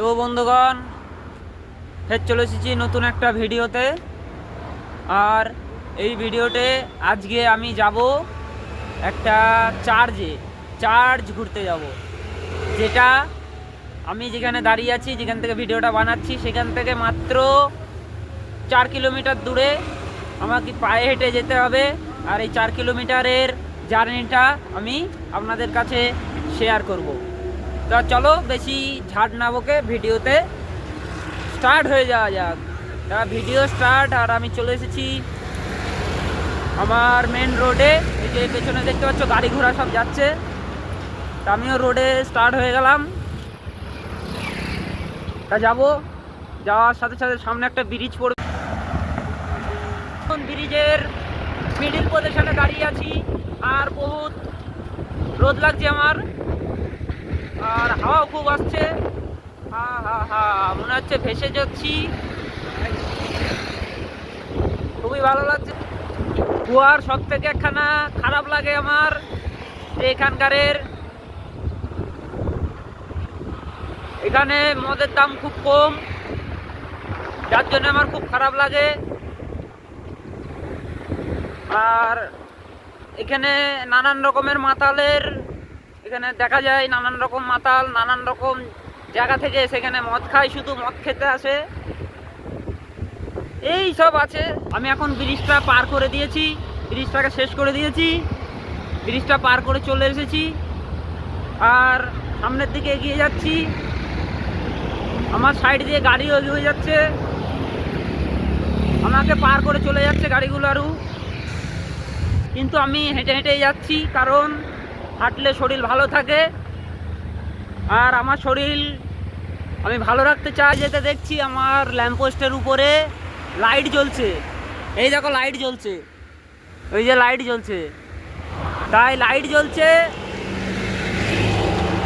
তো বন্ধুগণ, ফের চলে এসেছি নতুন একটা ভিডিওতে। আর এই ভিডিওতে আজকে আমি যাব একটা চার্জে চার্জ ঘুরতে যাব। যেটা আমি যেখানে দাঁড়িয়ে আছি, যেখান থেকে ভিডিওটা বানাচ্ছি, সেখান থেকে মাত্র চার কিলোমিটার দূরে আমাকে পায়ে হেঁটে যেতে হবে। আর এই চার কিলোমিটারের জার্নিটা আমি আপনাদের কাছে শেয়ার করব। তো চলো বেশি ঝাড় না বকে ভিডিওতে স্টার্ট হয়ে যাওয়া যাক। তা ভিডিও স্টার্ট, আর আমি চলে এসেছি আমার মেন রোডে এই যে পেছনে দেখতে পাচ্ছ, গাড়ি ঘোড়া সব যাচ্ছে। তা আমিও রোডে স্টার্ট হয়ে গেলাম। তা যাব। যাওয়ার সাথে সাথে সামনে একটা ব্রিজ পড়বে। ব্রিজের মিডিল পজিশনে দাঁড়িয়ে আছি, আর বহুত রোদ লাগছে আমার। আর হাওয়াও খুব আসছে। হা হা হা, মনে হচ্ছে ভেসে যাচ্ছি। খুবই ভালো লাগছে। কুয়ার সব থেকে একখানা খারাপ লাগে আমার এখানকারের। এখানে মদের দাম খুব কম। যার জন্য আমার খুব খারাপ লাগে। আর এখানে নানান রকমের মাতালের এখানে দেখা যায় নানান রকম মাতাল, নানান রকম জায়গা থেকে সেখানে মদ খায়, শুধু মদ খেতে আসে। এই সব আছে। আমি এখন ব্রিজটা পার করে দিয়েছি। ব্রিজটাকে শেষ করে দিয়েছি। ব্রিজটা পার করে চলে এসেছি। আর সামনের দিকে এগিয়ে যাচ্ছি। আমার সাইড দিয়ে গাড়িও এগিয়ে যাচ্ছে। আমাকে পার করে চলে যাচ্ছে গাড়িগুলো আরও। কিন্তু আমি হেঁটে হেঁটেই যাচ্ছি, কারণ হাঁটলে শরীর ভালো থাকে। আর আমার শরীর আমি ভালো রাখতে চাই যেতে দেখছি আমার ল্যাম্পপোস্টের উপরে লাইট জ্বলছে। এই দেখো লাইট জ্বলছে। ওই যে লাইট জ্বলছে। তাই লাইট জ্বলছে।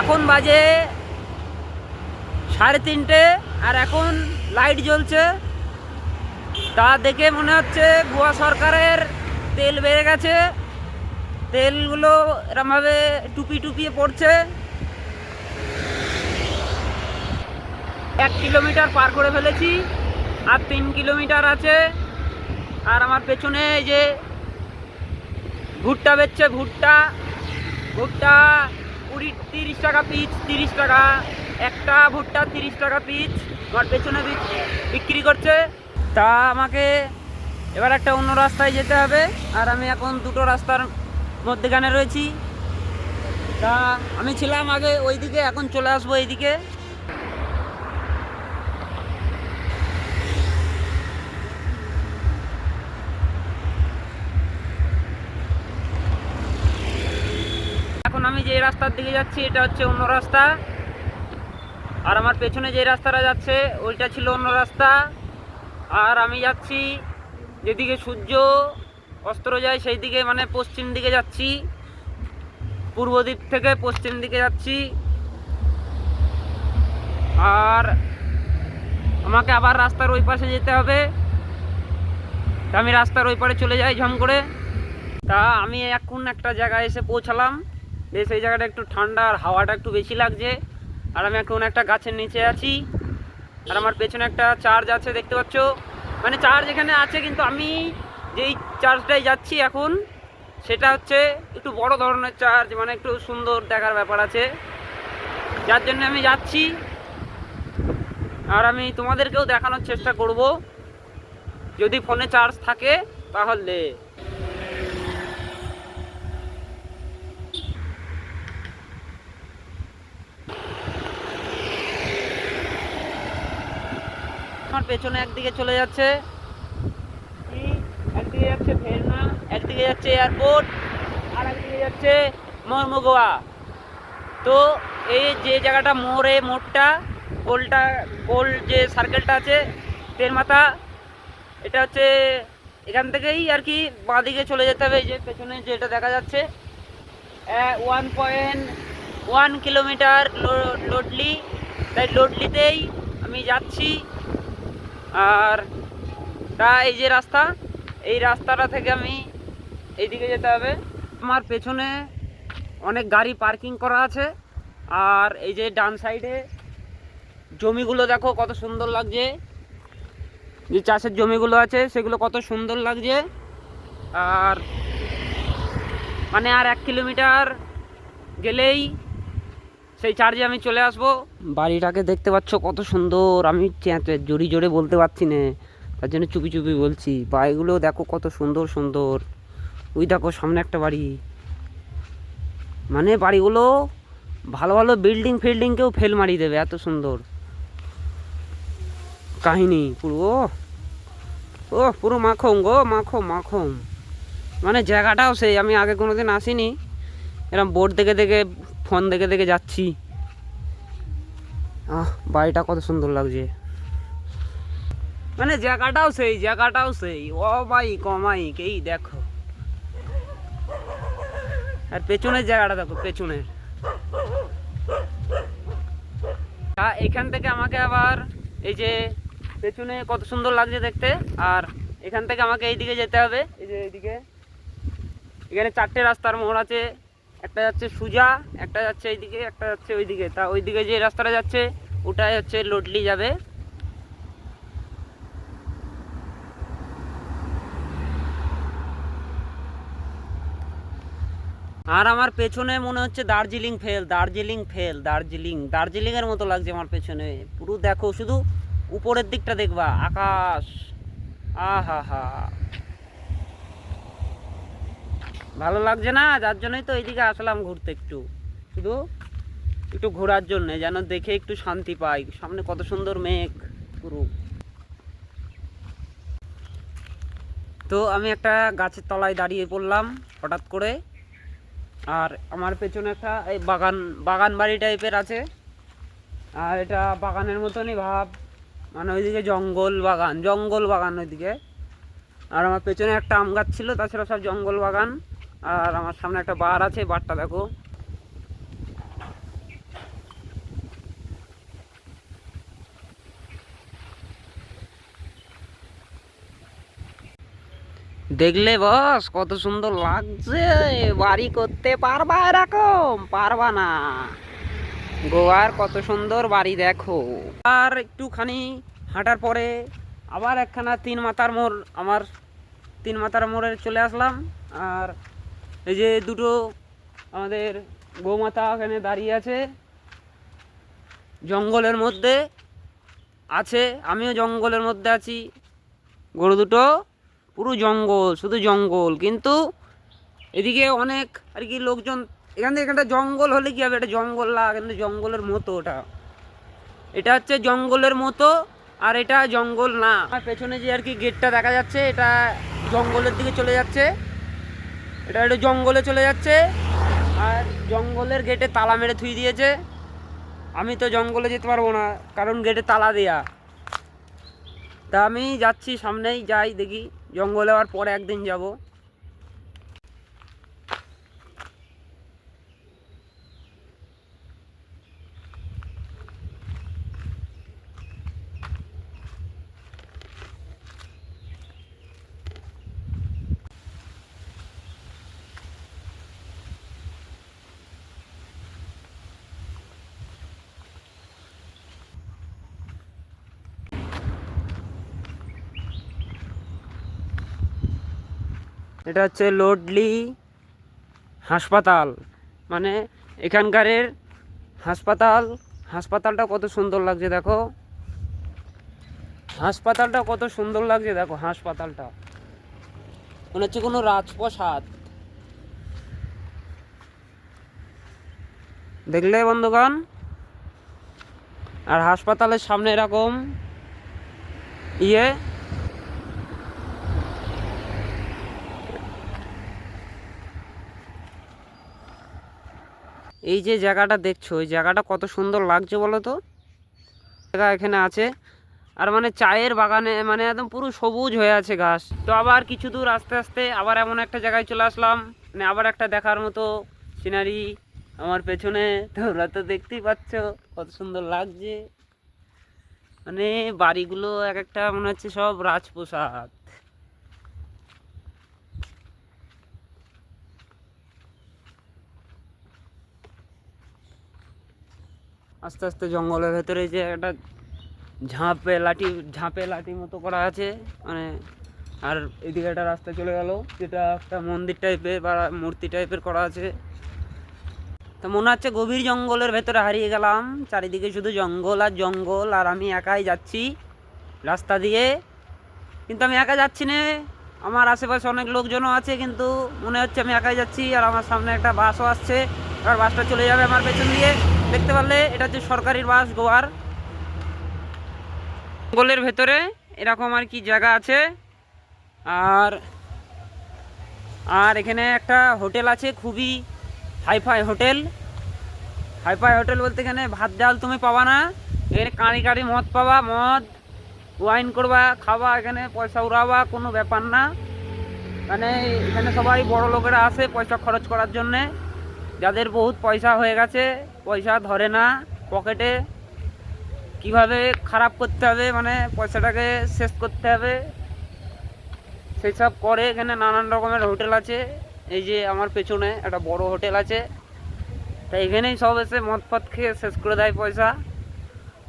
এখন বাজে সাড়ে তিনটে, আর এখন লাইট জ্বলছে। তা দেখে মনে হচ্ছে গোয়া সরকারের তেল বেড়ে গেছে। তেলগুলো এরমভাবে টুপি টুপিয়ে পড়ছে। এক কিলোমিটার পার করে ফেলেছি আর তিন কিলোমিটার আছে। আর আমার পেছনে এই যে ভুট্টা বেচছে, ভুট্টা। ভুট্টা কুড়ি, তিরিশ টাকা পিস তিরিশ টাকা। একটা ভুট্টা তিরিশ টাকা পিস আমার পেছনে বিক- বিক্রি করছে। তা আমাকে এবার একটা অন্য রাস্তায় যেতে হবে। আর আমি এখন দুটো রাস্তার মধ্যেখানে রয়েছি। তা আমি ছিলাম আগে ওইদিকে, এখন চলে আসব এইদিকে। এখন আমি যে রাস্তার দিকে যাচ্ছি, এটা হচ্ছে অন্য রাস্তা। আর আমার পেছনে যে রাস্তাটা যাচ্ছে, ওইটা ছিল অন্য রাস্তা। আর আমি যাচ্ছি যেদিকে সূর্য অস্ত্র যায় সেই দিকে মানে পশ্চিম দিকে যাচ্ছি। পূর্ব দিক থেকে পশ্চিম দিকে যাচ্ছি। আর আমাকে আবার রাস্তার ওই পাশে যেতে হবে। আমি রাস্তার ওই পারে চলে যাই ঝম করে। তা আমি এখন একটা জায়গায় এসে পৌঁছালাম। যে সেই জায়গাটা একটু ঠান্ডা আর হাওয়াটা একটু বেশি লাগছে। আর আমি এখন একটা গাছের নিচে আছি। আর আমার পেছনে একটা চার্জ আছে, দেখতে পাচ্ছ? মানে চার্জ এখানে আছে, কিন্তু আমি যেই চার্জটাই যাচ্ছি এখন, সেটা হচ্ছে একটু বড় ধরনের চার্জ মানে একটু সুন্দর দেখার ব্যাপার আছে। যার জন্য আমি যাচ্ছি, আর আমি তোমাদেরকেও দেখানোর চেষ্টা করব। যদি ফোনে চার্জ থাকে, তাহলে। আমার পেছনে একদিকে চলে যাচ্ছে। যাচ্ছে ভেরনা একদিকে যাচ্ছে এয়ারপোর্ট আর একদিকে যাচ্ছে মরমগোয়া তো এই যে জায়গাটা মোড়ে, মোড়টা, গোলটা, গোল যে সার্কেলটা আছে তের মাথা, এটা হচ্ছে এখান থেকেই আর কি বাঁদিকে চলে যেতে হবে, এই যে পেছনে যেটা দেখা যাচ্ছে। One point one kilometre Lodli. তাই লোডলিতেই আমি যাচ্ছি। আর তা এই যে রাস্তা এই রাস্তাটা থেকে আমি এইদিকে যেতে হবে। আমার পেছনে অনেক গাড়ি পার্কিং করা আছে। আর এই যে ডান সাইডে জমিগুলো দেখো কত সুন্দর লাগছে। যে চাষের জমিগুলো আছে, সেগুলো কত সুন্দর লাগছে। আর মানে আর এক কিলোমিটার গেলেই সেই চার্জে আমি চলে আসব। বাড়িটাকে দেখতে পাচ্ছ কত সুন্দর। আমি জোরে জোরে বলতে পারছি না। তার জন্য চুপি চুপি বলছি বাড়িগুলো দেখো কত সুন্দর সুন্দর। ওই দেখো সামনে একটা বাড়ি। মানে বাড়িগুলো ভালো ভালো বিল্ডিং ফিল্ডিংকেও ফেল মারিয়ে দেবে, এত সুন্দর। কাহিনী পুরো। ও, পুরো মাখম গো, মাখম মাখম। মানে জায়গাটাও সেই, আমি আগে কোনো দিন আসিনি। এরকম বোর্ড দেখে দেখে ফোন দেখে দেখে যাচ্ছি। আহ, বাড়িটা কত সুন্দর লাগছে। মানে জায়গাটাও সেই জায়গাটাও সেই। ও ভাই কমাই এই দেখো। আর পেছনের জায়গাটা দেখো, পেছনের। এখান থেকে আমাকে আবার এই যে পেছনে কত সুন্দর লাগছে দেখতে, আর এখান থেকে আমাকে এইদিকে যেতে হবে। এই যে এইদিকে। এখানে চারটে রাস্তার মোড় আছে। একটা যাচ্ছে সুজা, একটা যাচ্ছে এইদিকে, একটা যাচ্ছে ওইদিকে। তা ওইদিকে যে রাস্তাটা যাচ্ছে, ওটাই হচ্ছে লোডলি যাবে। আর আমার পেছনে মনে হচ্ছে দার্জিলিং ফেল দার্জিলিং ফেল, দার্জিলিং দার্জিলিং এর মতো লাগছে আমার পেছনে। পুরো দেখো, শুধু উপরের দিকটা দেখবা, আকাশ। আহা হা ভালো লাগছে না? যার জন্যই তো এইদিকে আসলাম ঘুরতে একটু। শুধু একটু ঘোরার জন্য, যেন দেখে একটু শান্তি পাই। সামনে কত সুন্দর মেঘ, পুরো। তো আমি একটা গাছের তলায় দাঁড়িয়ে পড়লাম, হঠাৎ করে। আর আমার পেছনে একটা এই বাগান বাগান বাড়ি টাইপের আছে। আর এটা বাগানের মতনই ভাব। মানে ওইদিকে জঙ্গল বাগান জঙ্গল বাগান ওইদিকে। আর আমার পেছনে একটা আম গাছ ছিল, তাছাড়া সব জঙ্গল বাগান। আর আমার সামনে একটা বার আছে, বারটা দেখো। দেখলে বস, কত সুন্দর লাগছে। বাড়ি করতে পারবা এরকম? পারবা না। গোয়ার কত সুন্দর বাড়ি দেখো। আর একটুখানি হাঁটার পরে আবার একখানা তিন মাথার মোড়, আমার তিন মাথার মোড়ে চলে আসলাম। আর এই যে দুটো আমাদের গৌমাতা ওখানে দাঁড়িয়ে আছে। জঙ্গলের মধ্যে আছে, আমিও জঙ্গলের মধ্যে আছি। গরু দুটো পুরো জঙ্গল, শুধু জঙ্গল। কিন্তু এদিকে অনেক আর কি লোকজন, এখান থেকে একটা জঙ্গল হলে কি হবে? এটা জঙ্গল না, কিন্তু জঙ্গলের মতো ওটা। এটা হচ্ছে জঙ্গলের মতো আর এটা জঙ্গল না। আর পেছনে যে আর কি গেটটা দেখা যাচ্ছে, এটা জঙ্গলের দিকে চলে যাচ্ছে। এটা একটু জঙ্গলে চলে যাচ্ছে। আর জঙ্গলের গেটে তালা মেরে থুই দিয়েছে। আমি তো জঙ্গলে যেতে পারব না, কারণ গেটে তালা দেয়া। তা আমি যাচ্ছি সামনেই, যাই দেখি। জঙ্গলে আবার পরে একদিন যাব। এটা হচ্ছে লোডলি হাসপাতাল। মানে এখানকারের হাসপাতাল, হাসপাতালটা কত সুন্দর লাগছে দেখো। হাসপাতালটা কত সুন্দর লাগছে দেখো, হাসপাতালটা। মনে হচ্ছে কোনো রাজপ্রসাদ। দেখলে বন্ধুগণ? আর হাসপাতালের সামনে এরকম ইয়ে এই যে জায়গাটা দেখছ, এই জায়গাটা কত সুন্দর লাগছে বলো তো? জায়গা এখানে আছে। আর মানে চায়ের বাগানে মানে একদম পুরো সবুজ হয়ে আছে ঘাস। তো আবার কিছু দূর আস্তে আস্তে আবার এমন একটা জায়গায় চলে আসলাম। মানে আবার একটা দেখার মতো সিনারি আমার পেছনে। তোমরা তো দেখতেই পাচ্ছ কত সুন্দর লাগছে। মানে বাড়িগুলো এক একটা মনে হচ্ছে সব রাজপ্রসাদ। আস্তে আস্তে জঙ্গলের ভেতরে যে একটা ঝাঁপে লাঠি ঝাঁপে লাঠি মতো করা আছে মানে আর এদিকে একটা রাস্তা চলে গেল, যেটা একটা মন্দির টাইপের বা মূর্তি টাইপের করা আছে। তো মনে হচ্ছে গভীর জঙ্গলের ভেতরে হারিয়ে গেলাম, চারিদিকে শুধু জঙ্গল আর জঙ্গল, আর আমি একাই যাচ্ছি রাস্তা দিয়ে। কিন্তু আমি একা যাচ্ছি না, আমার আশেপাশে অনেক লোকজনও আছে, কিন্তু মনে হচ্ছে আমি একাই যাচ্ছি, আর আমার সামনে একটা বাসও আসছে, আর বাসটা চলে যাবে আমার পেছন দিয়ে। দেখতে পারলে এটা হচ্ছে সরকারি বাস, গোয়ার। জঙ্গলের ভেতরে এরকম আর কি জায়গা আছে। আর আর এখানে একটা হোটেল আছে, খুবই হাইফাই হোটেল। হাইফাই হোটেল বলতে এখানে ভাত ডাল তুমি পাবা না, এখানে কাঁড়ি কাঁড়ি মদ পাবা, মদ, ওয়াইন করবা, খাবা, এখানে পয়সা উড়াবা, কোনো ব্যাপার না। মানে এখানে সবাই বড় লোকেরা আসে পয়সা খরচ করার জন্যে। যাদের বহুত পয়সা হয়ে গেছে পয়সা ধরে না পকেটে। কীভাবে খারাপ করতে হবে মানে পয়সাটাকে শেষ করতে হবে। সেই সব করে এখানে নানান রকমের হোটেল আছে। এই যে আমার পেছনে একটা বড় হোটেল আছে। তা এখানেই সব এসে মদ ফদ খেয়ে শেষ করে দেয় পয়সা।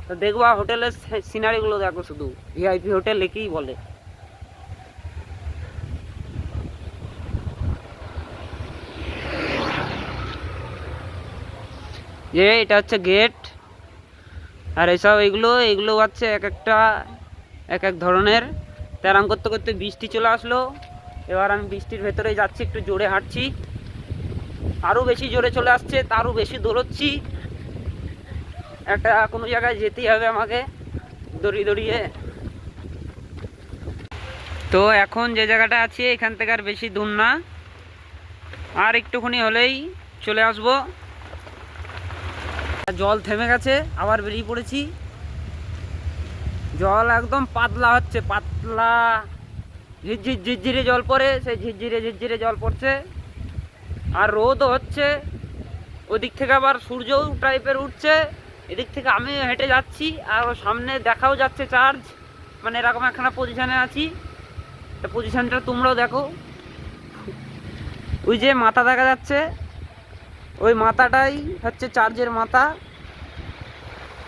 তো দেখবা হোটেলের সিনারিগুলো দেখো শুধু। ভিআইপি হোটেল একেই বলে। যে এটা হচ্ছে গেট আর এসব এগুলো এগুলো হচ্ছে এক একটা, এক এক ধরনের। তেরাম করতে করতে বৃষ্টি চলে আসলো। এবার আমি বৃষ্টির ভেতরে যাচ্ছি, একটু জোরে হাঁটছি। আরও বেশি জোরে চলে আসছে, তারও বেশি দৌড়চ্ছি। একটা কোনো জায়গায় যেতেই হবে আমাকে দড়িয়ে দড়িয়ে। তো এখন যে জায়গাটা আছি, এখান থেকে আর বেশি দূর না। আর একটুখানি হলেই চলে আসব। জল থেমে গেছে, আবার বেরিয়ে পড়েছি। জল একদম পাতলা হচ্ছে, পাতলা। ঝিরঝির, ঝিরঝিরে জল পড়ে, সেই ঝিরঝিরে ঝিরঝিরে জল পড়ছে। আর রোদও হচ্ছে। ওদিক থেকে আবার সূর্যও টাইপের উঠছে। এদিক থেকে আমি হেঁটে যাচ্ছি, আর সামনে দেখাও যাচ্ছে চার্জ মানে এরকম একখানা পজিশানে আছি। পজিশানটা তোমরাও দেখো। ওই যে মাথা দেখা যাচ্ছে। ওই মাথাটাই হচ্ছে চার্জের মাথা।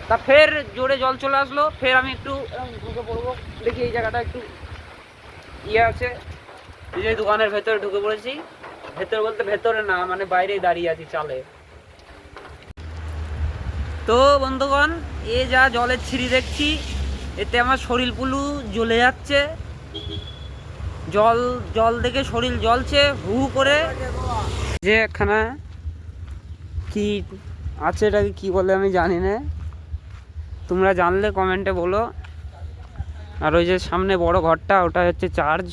তা ফের জোরে জল চলে আসলো, ফের আমি একটু ঢুকে পড়ব। দেখি এই জায়গাটা একটু ইয়ে আছে। এই যে দোকানের ভেতরে ঢুকে পড়েছি। ভেতরে বলতে ভেতরে না মানে বাইরেই দাঁড়িয়ে আছি চালে। তো বন্ধুগণ, এ যা জলের ছিঁড়ি দেখছি, এতে আমার শরীর পুলু জ্বলে যাচ্ছে। জল জল দেখে শরীর জ্বলছে হু করে। যে একখানা কি আছে এটাকে কি বলে আমি জানি না। তোমরা জানলে কমেন্টে বলো। আর ওই যে সামনে বড় ঘরটা, ওটা হচ্ছে চার্জ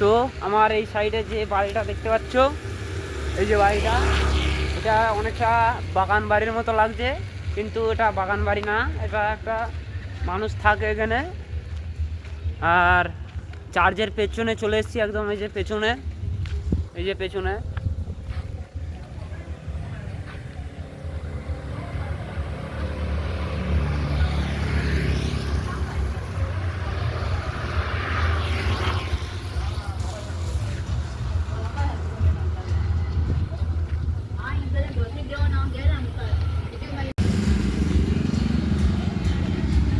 তো আমার এই সাইডে যে বাড়িটা দেখতে পাচ্ছ, এই যে বাড়িটা, এটা অনেকটা বাগান বাড়ির মতো লাগছে, কিন্তু এটা বাগান বাড়ি না, এটা একটা মানুষ থাকে এখানে। আর চার্জের পেছনে চলে এসেছি একদম, এই যে পেছনে, এই যে পেছনে।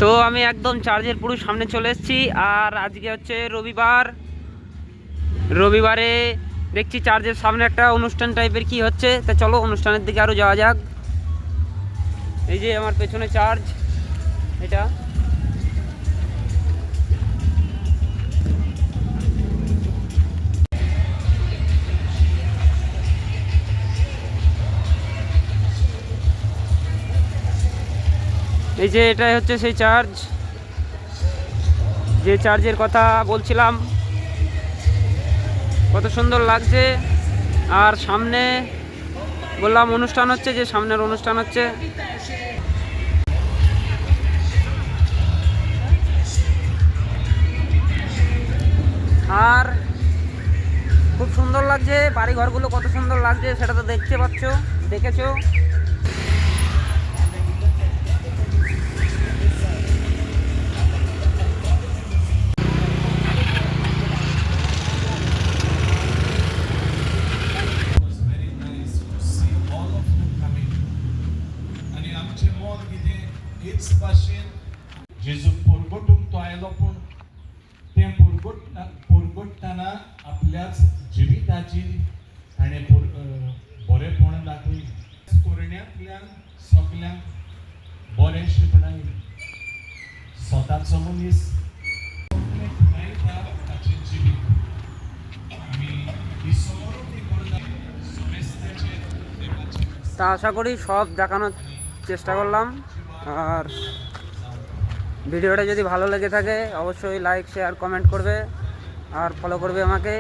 তো আমি একদম চার্জের পুরো সামনে চলে এসেছি, আর আজকে হচ্ছে রবিবার। রবিবারে দেখছি চার্জের সামনে একটা অনুষ্ঠান টাইপের কি হচ্ছে, তা চলো অনুষ্ঠানের দিকে আরও যাওয়া যাক। এই যে আমার পেছনে চার্জ, এটা। এই যে এটাই হচ্ছে সেই চার্জ যে চার্জের কথা বলছিলাম, কত সুন্দর লাগছে। আর সামনে বললাম অনুষ্ঠান হচ্ছে, যে সামনের অনুষ্ঠান হচ্ছে। আর খুব সুন্দর লাগছে বাড়ি ঘরগুলো কত সুন্দর লাগছে, সেটা তো দেখতে পাচ্ছ, দেখেছ? ताणें पर अ, बरेपण दाखयलें कोरण्यांतल्यान सगल्यांक बरेंशेपणान स्वताचो मनीस मेळटा ताचें जिवीत आमी ही समोरून करता सोमेस्त्याचेर देवाचें তা আশা করি সব দেখানোর চেষ্টা করলাম আর ভিডিওটা যদি ভালো লেগে থাকে অবশ্যই লাইক শেয়ার কমেন্ট করবে আর ফলো করবে আমাকে